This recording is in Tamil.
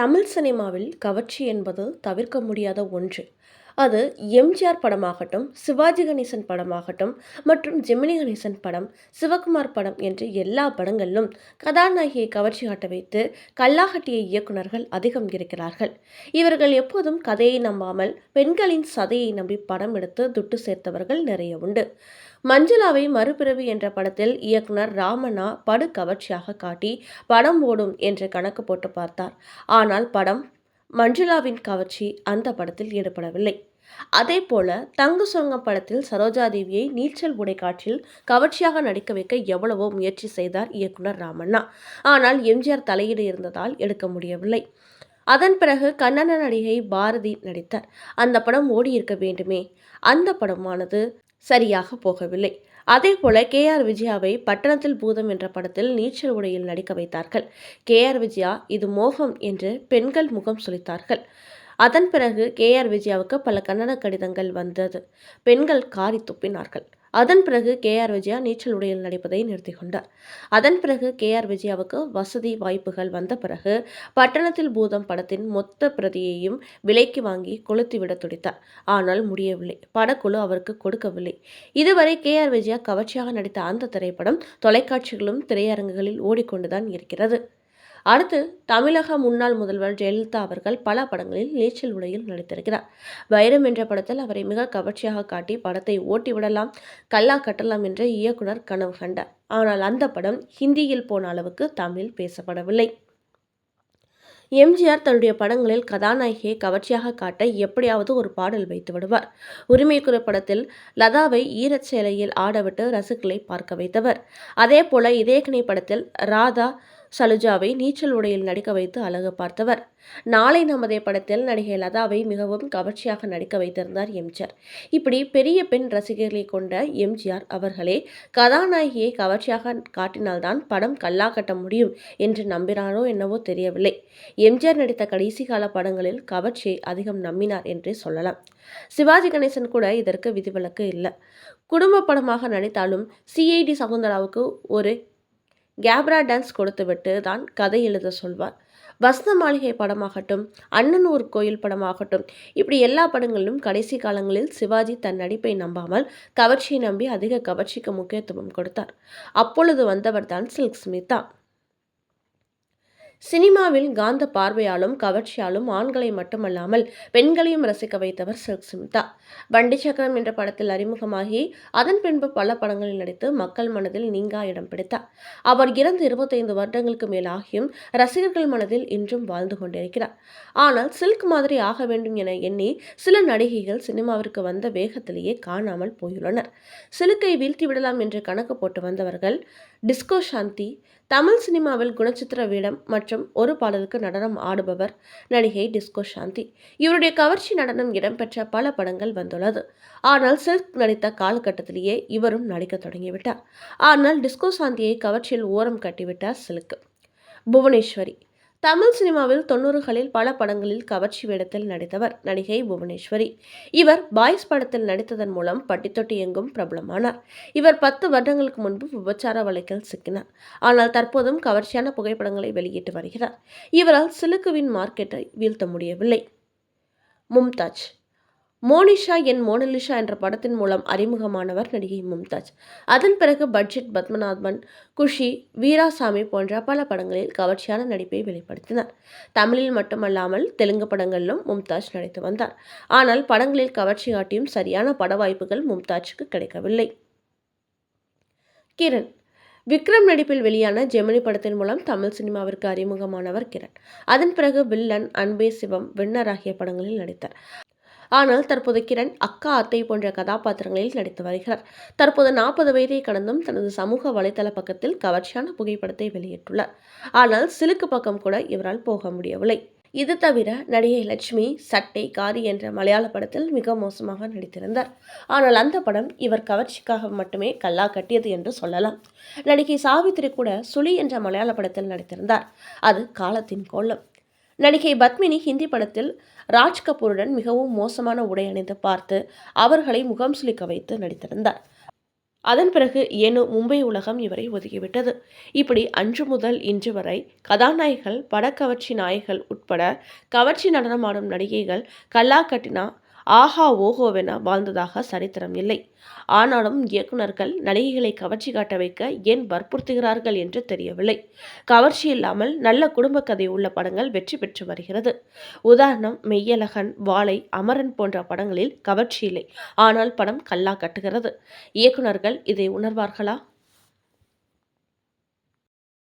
தமிழ் சினிமாவில் கவர்ச்சி என்பது தவிர்க்க முடியாத ஒன்று. அது எம்ஜிஆர் படமாகட்டும் சிவாஜி கணேசன் படமாகட்டும் மற்றும் ஜெமினி கணேசன் படம் சிவகுமார் படம் என்று எல்லா படங்களிலும் கதாநாயகியை கவர்ச்சி காட்ட வைத்து கல்லாகட்டிய இயக்குனர்கள் அதிகம் இருக்கிறார்கள். இவர்கள் எப்போதும் கதையை நம்பாமல் பெண்களின் சதையை நம்பி படம் எடுத்து துட்டு சேர்த்தவர்கள் நிறைய உண்டு. மஞ்சுளாவை மறுபிறவி என்ற படத்தில் இயக்குனர் ராமண்ணா படு கவர்ச்சியாக காட்டி படம் ஓடும் என்று கணக்கு போட்டு பார்த்தார். ஆனால் படம் மஞ்சுளாவின் கவர்ச்சி அந்த படத்தில் ஈடுபடவில்லை. அதே போல தங்கு சொங்கம் படத்தில் சரோஜாதேவியை நீச்சல் உடை காற்றில் கவர்ச்சியாக நடிக்க வைக்க எவ்வளவோ முயற்சி செய்தார் இயக்குனர் ராமண்ணா. ஆனால் எம்ஜிஆர் தலையீடு இருந்ததால் எடுக்க முடியவில்லை. அதன் பிறகு கண்ணன நடிகை பாரதி நடித்தார். அந்த படம் ஓடியிருக்க வேண்டுமே. அந்த படமானது சரியாக போகவில்லை. அதே போல கே. ஆர். விஜயாவை பட்டணத்தில் பூதம் என்ற படத்தில் நீச்சல் உடையில் நடிக்க வைத்தார்கள். கே. ஆர். விஜயா இது மோகம் என்று பெண்கள் முகம் சுளித்தார்கள். அதன் பிறகு கே. ஆர். விஜயாவுக்கு பல கன்னட கடிதங்கள் வந்தது. பெண்கள் காரி துப்பினார்கள். அதன் பிறகு கே ஆர் விஜயா நீச்சல் உடையில் நடிப்பதை நிறுத்தி கொண்டார். அதன் பிறகு கே ஆர் விஜயாவுக்கு வசதி வாய்ப்புகள் வந்த பிறகு பட்டணத்தில் பூதம் படத்தின் மொத்த பிரதியையும் விலைக்கு வாங்கி கொளுத்திவிட துடித்தார். ஆனால் முடியவில்லை. படக்குழு அவருக்கு கொடுக்கவில்லை. இதுவரை கே ஆர் விஜயா கவர்ச்சியாக நடித்த அந்த திரைப்படம் தொலைக்காட்சிகளும் திரையரங்குகளில் ஓடிக்கொண்டுதான் இருக்கிறது. அடுத்து தமிழக முன்னாள் முதல்வர் ஜெயலலிதா அவர்கள் பல படங்களில் நீச்சல் உடையில் நடித்திருக்கிறார். வைரம் என்ற படத்தில் அவரை மிக கவர்ச்சியாக காட்டி படத்தை ஓட்டிவிடலாம் கல்லா கட்டலாம் என்று இயக்குனர் கனவு கண்டார். ஆனால் அந்த படம் ஹிந்தியில் போன அளவுக்கு தமிழில் பேசப்படவில்லை. எம்ஜிஆர் தன்னுடைய படங்களில் கதாநாயகியை கவர்ச்சியாக காட்ட எப்படியாவது ஒரு பாடல் வைத்து விடுவார். உரிமைக்குறை படத்தில் லதாவை ஈரச் சேலையில் ஆடவிட்டு ரசிகளை பார்க்க வைத்தவர். அதே போல இதேகனை படத்தில் ராதா சலுஜாவை நீச்சல் உடையில் நடிக்க வைத்து அழகு பார்த்தவர். நாளை நமதே படத்தில் நடிகை லதாவை மிகவும் கவர்ச்சியாக நடிக்க வைத்திருந்தார் எம்ஜிஆர் இப்படி பெரிய பெண் ரசிகர்களை கொண்ட எம்ஜிஆர் அவர்களே கதாநாயகியை கவர்ச்சியாக காட்டினால்தான் படம் கல்லா கட்ட முடியும் என்று நம்பினாரோ என்னவோ தெரியவில்லை. எம்ஜிஆர் நடித்த கடைசி கால படங்களில் கவர்ச்சியை அதிகம் நம்பினார் என்றே சொல்லலாம். சிவாஜி கணேசன் கூட இதற்கு விதிவிலக்கு இல்லை. குடும்ப படமாக நடித்தாலும் சிஐடி சகுந்தராவுக்கு ஒரு கேப்ரா டான்ஸ் கொடுத்துவிட்டு தான் கதை எழுத சொல்வார். வசந்த மாளிகை படமாகட்டும் அண்ணன் கோயில் படமாகட்டும் இப்படி எல்லா படங்களிலும் கடைசி காலங்களில் சிவாஜி தன் நடிப்பை நம்பாமல் கவர்ச்சியை நம்பி அதிக கவர்ச்சிக்கு முக்கியத்துவம் கொடுத்தார். அப்பொழுது வந்தவர் தான் சில்க் ஸ்மிதா. சினிமாவில் காந்த பார்வையாலும் கவர்ச்சியாலும் ஆண்களை மட்டுமல்லாமல் பெண்களையும் ரசிக்க வைத்தவர் சில்க் சுமிதா. வண்டி சக்கரம் என்ற படத்தில் அறிமுகமாகி அதன் பின்பு பல படங்களில் நடித்து மக்கள் மனதில் நீங்கா இடம் பிடித்தார். அவர் இறந்து இருபத்தைந்து வருடங்களுக்கு மேலாகியும் ரசிகர்கள் மனதில் இன்றும் வாழ்ந்து கொண்டிருக்கிறார். ஆனால் சில்க் மாதிரி ஆக வேண்டும் என எண்ணி சில நடிகைகள் சினிமாவிற்கு வந்த வேகத்திலேயே காணாமல் போயுள்ளனர். சிலுக்கை வீழ்த்தி விடலாம் என்று கணக்கு போட்டு வந்தவர்கள் டிஸ்கோ சாந்தி தமிழ் சினிமாவில் குணச்சித்திர வீடம் மற்றும் ஒரு பாடலுக்கு நடனம் ஆடுபவர் நடிகை டிஸ்கோ சாந்தி. இவருடைய கவர்ச்சி நடனம் இடம்பெற்ற பல படங்கள் வந்துள்ளது. ஆனால் சில்க் நடித்த காலகட்டத்திலேயே இவரும் நடிக்க தொடங்கிவிட்டார். ஆனால் டிஸ்கோ சாந்தியை கவர்ச்சியில் ஓரம் கட்டிவிட்டார் சில்க். புவனேஸ்வரி தமிழ் சினிமாவில் தொண்ணூறுகளில் பல படங்களில் கவர்ச்சி வேடத்தில் நடித்தவர் நடிகை புவனேஸ்வரி. இவர் பாய்ஸ் படத்தில் நடித்ததன் மூலம் பட்டித்தொட்டி எங்கும் பிரபலமானார். இவர் பத்து வருடங்களுக்கு முன்பு விபச்சார வழக்கில் சிக்கினார். ஆனால் தற்போதும் கவர்ச்சியான புகைப்படங்களை வெளியிட்டு வருகிறார். இவரால் சிலுக்குவின் மார்க்கெட்டை வீழ்த்த முடியவில்லை. மும்தாஜ் மோனிஷா என் மோனலிஷா என்ற படத்தின் மூலம் அறிமுகமானவர் நடிகை மும்தாஜ். அதன் பிறகு பட்ஜெட் பத்மநாபன் குஷி வீராசாமி போன்ற பல படங்களில் கவர்ச்சியான நடிப்பை வெளிப்படுத்தினார். தமிழில் மட்டுமல்லாமல் தெலுங்கு படங்களிலும் மும்தாஜ் நடித்து வந்தார். ஆனால் படங்களில் கவர்ச்சி காட்டியும் சரியான பட வாய்ப்புகள் மும்தாஜுக்கு கிடைக்கவில்லை. கிரண். விக்ரம் நடிப்பில் வெளியான ஜெமினி படத்தின் மூலம் தமிழ் சினிமாவிற்கு அறிமுகமானவர் கிரண். அதன் பிறகு வில்லன் அன்பே சிவம் வின்னர் ஆகிய படங்களில் நடித்தார். ஆனால் தற்போது கிரண் அக்கா அத்தை போன்ற கதாபாத்திரங்களில் நடித்து வருகிறார். தற்போது நாற்பது வயதை கடந்தும் தனது சமூக வலைதள பக்கத்தில் கவர்ச்சியான புகைப்படத்தை வெளியிட்டுள்ளார். ஆனால் சிலுக்கு பக்கம் கூட இவரால் போக முடியவில்லை. இது தவிர நடிகை லட்சுமி சட்டை காரி என்ற மலையாள படத்தில் மிக மோசமாக நடித்திருந்தார். ஆனால் அந்த படம் இவர் கவர்ச்சிக்காக மட்டுமே கல்லா கட்டியது என்று சொல்லலாம். நடிகை சாவித்திரி கூட சுழி என்ற மலையாள படத்தில் நடித்திருந்தார். அது காலத்தின் கோலம். நடிகை பத்மினி ஹிந்தி படத்தில் ராஜ் கபூருடன் மிகவும் மோசமான உடை அணிந்து பார்த்து அவர்களை முகம் சுளிக்க வைத்து நடித்திருந்தார். அதன் பிறகு ஏனோ மும்பை உலகம் இவரை ஒதுக்கிவிட்டது. இப்படி அன்று முதல் இன்று வரை கதாநாயகிகள் படக்கவர்ச்சி நாயகிகள் உட்பட கவர்ச்சி நடனமாடும் நடிகைகள் கல்லா கட்டினா ஆஹா ஓஹோவென வாழ்ந்ததாக சரித்திரம் இல்லை. ஆனாலும் இயக்குனர்கள் நடிகைகளை கவர்ச்சி காட்ட வைக்க ஏன் வற்புறுத்துகிறார்கள் என்று தெரியவில்லை. கவர்ச்சி இல்லாமல் நல்ல குடும்ப கதை உள்ள படங்கள் வெற்றி பெற்று வருகிறது. உதாரணம் மெய்யழகன் வாழை அமரன் போன்ற படங்களில் கவர்ச்சி இல்லை. ஆனால் படம் கல்லா கட்டுகிறது. இயக்குனர்கள் இதை உணர்வார்களா?